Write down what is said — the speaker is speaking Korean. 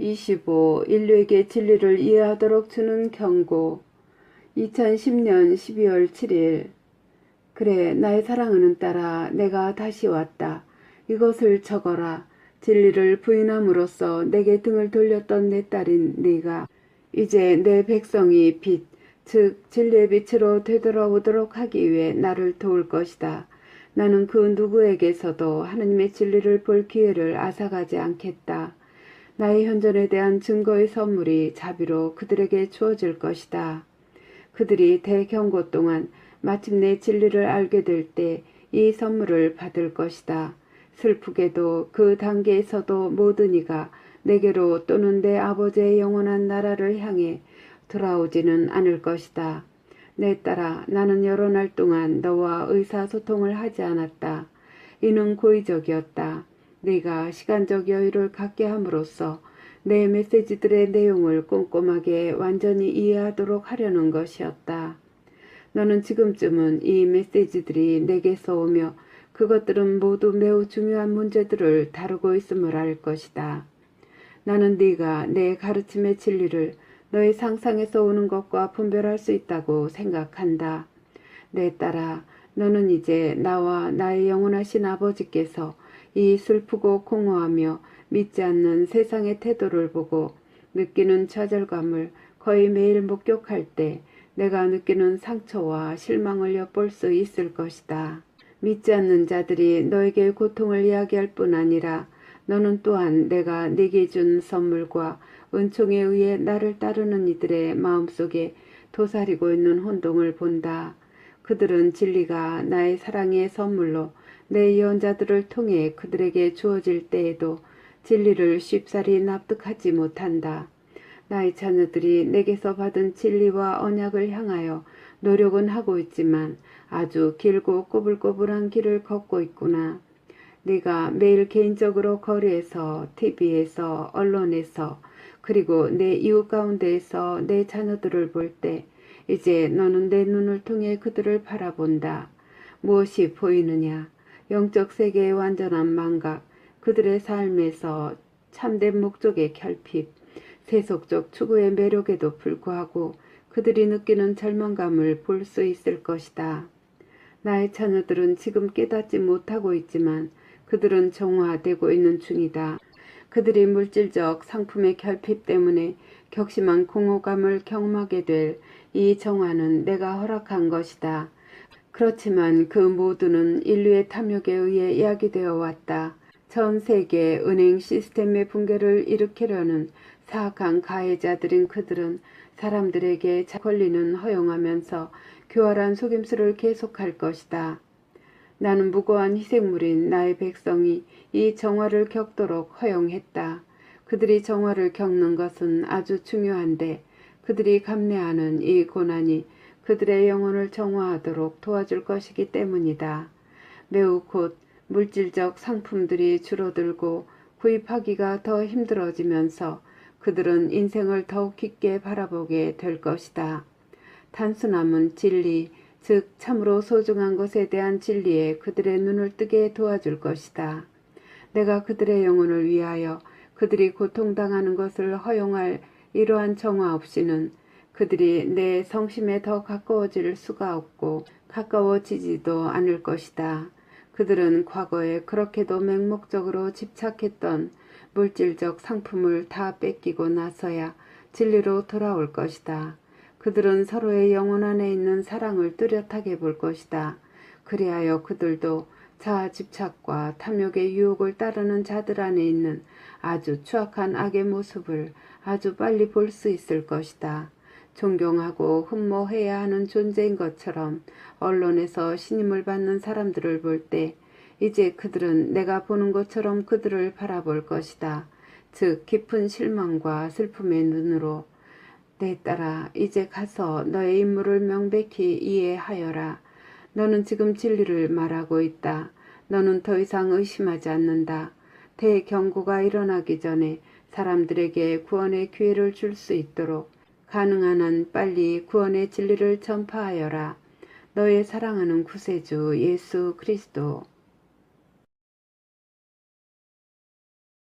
25. 인류에게 진리를 이해하도록 주는 경고 2010년 12월 7일 그래 나의 사랑하는 딸아 내가 다시 왔다. 이것을 적어라. 진리를 부인함으로써 내게 등을 돌렸던 내 딸인 네가 이제 내 백성이 빛, 즉 진리의 빛으로 되돌아오도록 하기 위해 나를 도울 것이다. 나는 그 누구에게서도 하느님의 진리를 볼 기회를 앗아가지 않겠다. 나의 현존에 대한 증거의 선물이 자비로 그들에게 주어질 것이다. 그들이 대경고 동안 마침내 진리를 알게 될 때 이 선물을 받을 것이다. 슬프게도 그 단계에서도 모든 이가 내게로 또는 내 아버지의 영원한 나라를 향해 돌아오지는 않을 것이다. 내 딸아, 나는 여러 날 동안 너와 의사소통을 하지 않았다. 이는 고의적이었다. 네가 시간적 여유를 갖게 함으로써 내 메시지들의 내용을 꼼꼼하게 완전히 이해하도록 하려는 것이었다. 너는 지금쯤은 이 메시지들이 내게서 오며 그것들은 모두 매우 중요한 문제들을 다루고 있음을 알 것이다. 나는 네가 내 가르침의 진리를 너의 상상에서 오는 것과 분별할 수 있다고 생각한다. 내 딸아, 너는 이제 나와 나의 영원하신 아버지께서 이 슬프고 공허하며 믿지 않는 세상의 태도를 보고 느끼는 좌절감을 거의 매일 목격할 때 내가 느끼는 상처와 실망을 엿볼 수 있을 것이다. 믿지 않는 자들이 너에게 고통을 이야기할 뿐 아니라 너는 또한 내가 네게 준 선물과 은총에 의해 나를 따르는 이들의 마음속에 도사리고 있는 혼동을 본다. 그들은 진리가 나의 사랑의 선물로 내 예언자들을 통해 그들에게 주어질 때에도 진리를 쉽사리 납득하지 못한다. 나의 자녀들이 내게서 받은 진리와 언약을 향하여 노력은 하고 있지만 아주 길고 꼬불꼬불한 길을 걷고 있구나. 네가 매일 개인적으로 거리에서, TV에서, 언론에서, 그리고 내 이웃 가운데에서 내 자녀들을 볼 때, 이제 너는 내 눈을 통해 그들을 바라본다. 무엇이 보이느냐? 영적 세계의 완전한 망각, 그들의 삶에서 참된 목적의 결핍, 세속적 추구의 매력에도 불구하고 그들이 느끼는 절망감을 볼 수 있을 것이다. 나의 자녀들은 지금 깨닫지 못하고 있지만 그들은 정화되고 있는 중이다. 그들이 물질적 상품의 결핍 때문에 격심한 공허감을 경험하게 될 이 정화는 내가 허락한 것이다. 그렇지만 그 모두는 인류의 탐욕에 의해 이야기되어 왔다. 전 세계 은행 시스템의 붕괴를 일으키려는 사악한 가해자들인 그들은 사람들에게 권리는 허용하면서 교활한 속임수를 계속할 것이다. 나는 무고한 희생물인 나의 백성이 이 정화를 겪도록 허용했다. 그들이 정화를 겪는 것은 아주 중요한데 그들이 감내하는 이 고난이 그들의 영혼을 정화하도록 도와줄 것이기 때문이다. 매우 곧 물질적 상품들이 줄어들고 구입하기가 더 힘들어지면서 그들은 인생을 더욱 깊게 바라보게 될 것이다. 단순함은 진리, 즉 참으로 소중한 것에 대한 진리에 그들의 눈을 뜨게 도와줄 것이다. 내가 그들의 영혼을 위하여 그들이 고통당하는 것을 허용할 이러한 정화 없이는 그들이 내 성심에 더 가까워질 수가 없고 가까워지지도 않을 것이다. 그들은 과거에 그렇게도 맹목적으로 집착했던 물질적 상품을 다 뺏기고 나서야 진리로 돌아올 것이다. 그들은 서로의 영혼 안에 있는 사랑을 뚜렷하게 볼 것이다. 그리하여 그들도 자아 집착과 탐욕의 유혹을 따르는 자들 안에 있는 아주 추악한 악의 모습을 아주 빨리 볼 수 있을 것이다. 존경하고 흠모해야 하는 존재인 것처럼 언론에서 신임을 받는 사람들을 볼 때 이제 그들은 내가 보는 것처럼 그들을 바라볼 것이다. 즉 깊은 실망과 슬픔의 눈으로 내 딸아 이제 가서 너의 임무를 명백히 이해하여라. 너는 지금 진리를 말하고 있다. 너는 더 이상 의심하지 않는다. 대경고가 일어나기 전에 사람들에게 구원의 기회를 줄 수 있도록 가능한 한 빨리 구원의 진리를 전파하여라. 너의 사랑하는 구세주 예수 그리스도